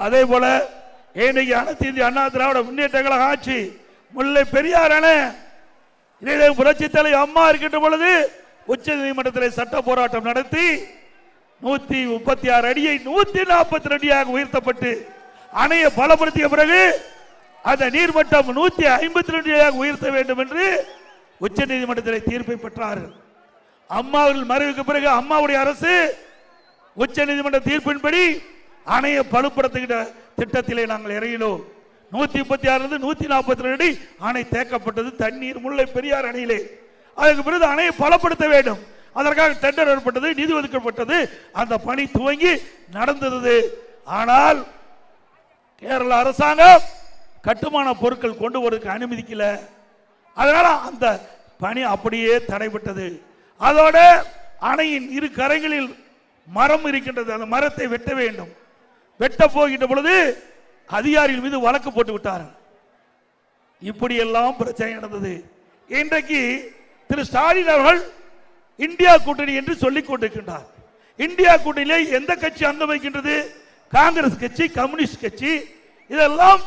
அதே போல இன்னைக்கு அனைத்து இந்திய அண்ணா திராவிட முன்னேற்ற கழக ஆட்சி முல்லை பெரியார் அணை புரட்சி தலைவர் அம்மா இருக்கின்ற பொழுது உச்ச நீதிமன்றத்தில் சட்ட போராட்டம் நடத்தி நூத்தி முப்பத்தி ஆறு அடியை நூத்தி நாற்பத்தி அடியாக உயர்த்தப்பட்டு அணையை பலப்படுத்திய பிறகு அந்த நீர்மட்டம் நூத்தி ஐம்பத்தி ரெண்டு உயர்த்த வேண்டும் என்று உச்ச நீதிமன்றத்தில் தீர்ப்பை பெற்றார்கள் அம்மாவின் மறைவுக்கு பிறகு அம்மாவுடைய அரசு உச்ச நீதிமன்ற தீர்ப்பின்படி அணையை பலுப்படுத்துகிற திட்டத்திலே நாங்கள் இறையிலோம் நூத்தி முப்பத்தி ஆறுலேருந்து நூத்தி நாற்பத்தி ரெண்டு அடி அணை தேக்கப்பட்டது. தண்ணீர் முல்லை பெரியார் அணையிலே. அதுக்கு பிறகு அணையை பலப்படுத்த வேண்டும். அதற்காக டெண்டர் ஏற்பட்டது நிதி ஒதுக்கப்பட்டது. அந்த பணி துவங்கி நடந்தது. ஆனால் கேரள அரசாங்கம் கட்டுமான பொருட்கள் கொண்டு வருவதற்கு அனுமதிக்கல. அதனால அந்த பணி அப்படியே தடைபட்டது. அதோட அணையின் இரு கரைகளில் மரம் இருக்கின்றது. அந்த மரத்தை வெட்ட வேண்டும். வெட்ட போகின்ற பொழுது அதிகாரிகள் மீது வழக்கு போட்டு விட்டார்கள். இப்படியெல்லாம் பிரச்சனை நடந்தது. இன்றைக்கு திரு ஸ்டாலின் அவர்கள் இந்தியா கூட்டணி என்று சொல்லிக் கொண்டிருக்கின்றார். இந்தியா கூட்டணியிலே எந்த கட்சி அங்கம் வைக்கின்றது காங்கிரஸ் கட்சி கம்யூனிஸ்ட் கட்சி இதெல்லாம்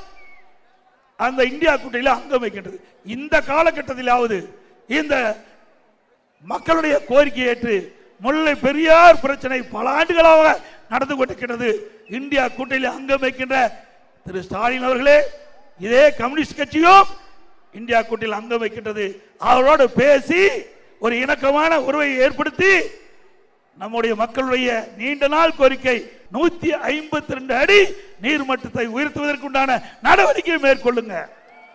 அந்த இந்தியா கூட்டணியில் அங்கம் வைக்கின்றது இந்த காலகட்டத்திலாவது இந்த மக்களுடைய கோரிக்கை ஏற்று முல்லை பெரியார் பிரச்சனை பல ஆண்டுகளாக நடந்து கொண்டிருக்கிறது. இந்தியா கூட்டணியில் அங்கம் வைக்கின்ற திரு ஸ்டாலின் அவர்களே இதே கம்யூனிஸ்ட் கட்சியும் இந்தியா கூட்டில் அங்கம் வைக்கின்றது. அவரோடு பேசி ஒரு இணக்கமான உறவை ஏற்படுத்தி நம்முடைய மக்களுடைய நீண்ட நாள் கோரிக்கை நூத்தி ஐம்பத்தி ரெண்டு அடி நீர்மட்டத்தை உயர்த்துவதற்குண்டான நடவடிக்கை மேற்கொள்ளுங்க.